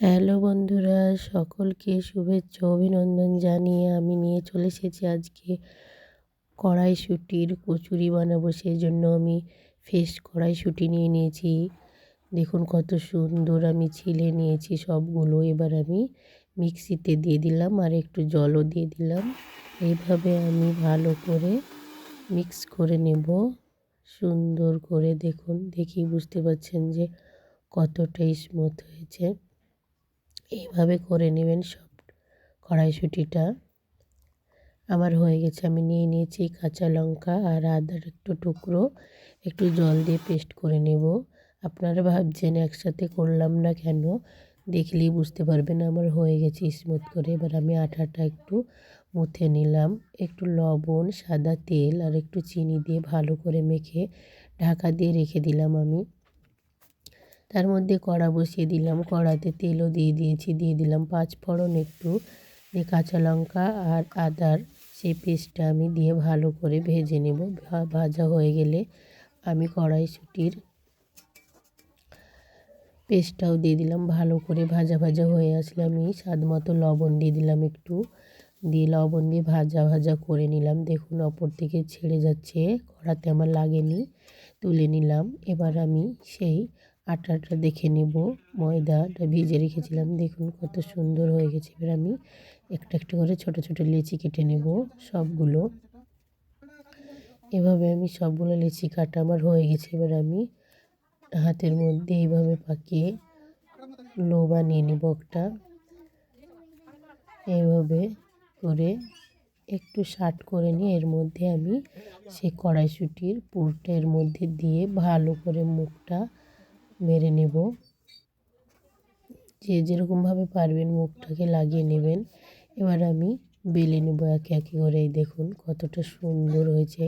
Hello বন্ধুরা, সকলকে শুভেচ্ছা, অভিনন্দন জানিয়ে আমি নিয়ে চলে এসেছি আজকে কড়াইশুটির কচুরি বানাবো সেই জন্য আমি ফ্রেশ কড়াইশুটি নিয়ে নিয়েছি। দেখুন কত সুন্দর আমি ছিলে নিয়েছি সবগুলো, এবার আমি মিক্সিতে দিয়ে দিলাম আর একটু জলও দিয়ে দিলাম। এইভাবে আমি ভালো করে মিক্স করে নেব, সুন্দর করে। দেখুন দেখি বুঝতে পারছেন যে কতটা স্মুথ হয়েছে। এইভাবে করে নেবেন সব কড়াইশুটিটা। আমার হয়ে গেছে, আমি নিয়ে নিয়েছি কাঁচা লঙ্কা আর আদার একটু টুকরো। একটু জল দিয়ে পেস্ট করে নেব। আপনারা ভাবছেন একসাথে করলাম না কেন? দেখলেই বুঝতে পারবেন, আমার হয়ে গেছে স্মুথ করে। এবার আমি আটাটা একটু মুথে নিলাম। একটু লবণ, সাদা তেল আর একটু চিনি দিয়ে ভালো করে মেখে ঢাকা দিয়ে রেখে দিলাম আমি। তার মধ্যে কড়া বসিয়ে দিলাম। কড়াতে তেলও দিয়ে দিয়েছি। দিয়ে দিলাম পাঁচ ফোড়ন একটু দিয়ে কাঁচা লঙ্কা আর আদার সেই পেস্টটা আমি দিয়ে ভালো করে ভেজে নেব। ভাজা হয়ে গেলে আমি কড়াইশুটির পেস্টটাও দিয়ে দিলাম। ভালো করে ভাজা ভাজা হয়ে আসলে আমি স্বাদ মতো লবণ দিয়ে দিলাম একটু। দিয়ে লবণ দিয়ে ভাজা ভাজা করে নিলাম। দেখুন অপর থেকে ছেড়ে যাচ্ছে। কড়াতে আমার লাগেনি। তুলে নিলাম। এবার আমি সেই আটাটা দেখে নেব। ময়দাটা ভিজে রেখেছিলাম। দেখুন কত সুন্দর হয়ে গেছে। এবার আমি একটা একটা করে ছোট ছোট লেচি কেটে নেব সবগুলো। এভাবে আমি সবগুলো লেচি কাটা আমার হয়ে গেছে। এবার আমি হাতের মধ্যে এইভাবে পাকিয়ে লো বানিয়ে নেব একটা। এইভাবে করে একটু শার্ট করে নিয়ে এর মধ্যে আমি সেই কড়াইশুটির পুরটা এর মধ্যে দিয়ে ভালো করে মুখটা মেরে নেব। যে যেরকমভাবে পারবেন মুখটাকে লাগিয়ে নেবেন। এবার আমি বেলে নেব একে একে করে। দেখুন কতটা সুন্দর হয়েছে।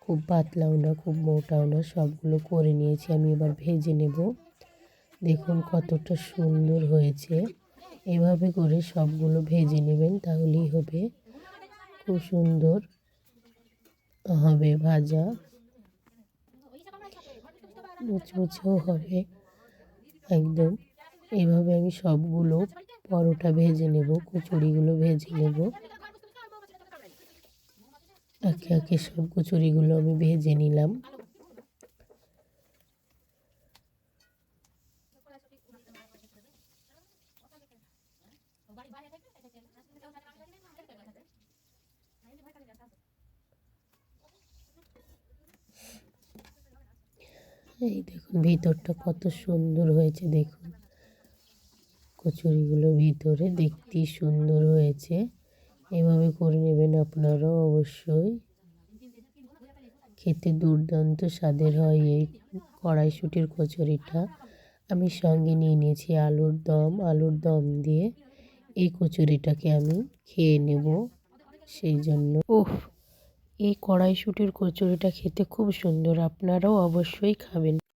খুব পাতলাও না, খুব মোটাও না, সবগুলো করে নিয়েছি। আমি এবার ভেজে নেব। দেখুন কতটা সুন্দর হয়েছে। এভাবে করে সবগুলো ভেজে নেবেন তাহলেই হবে। খুব সুন্দর হবে ভাজা। মুচমুচেও হবে। একদম। এভাবে আমি সবগুলো পরোটা ভেজে নেব, কচুরিগুলো ভেজে নেব। একে একে সব কচুরিগুলো আমি ভেজে নিলাম। এই দেখুন, ভিতরটা কত সুন্দর হয়েছে, দেখুন। কচুরিগুলো ভিতরে দেখতেই সুন্দর হয়েছে। এভাবে করে নেবেন আপনারাও অবশ্যই। খেতে দুর্দান্ত স্বাদের হয় এই কড়াইশুটির কচুরিটা। আমি সঙ্গে নিয়ে নিয়েছি আলুর দম আলুর দম দিয়ে এই কচুরিটাকে আমি খেয়ে নেব সেই জন্য। ওহ এই কড়াইশুটির কচুরিটা খেতে খুব সুন্দর আপনারাও অবশ্যই খাবেন।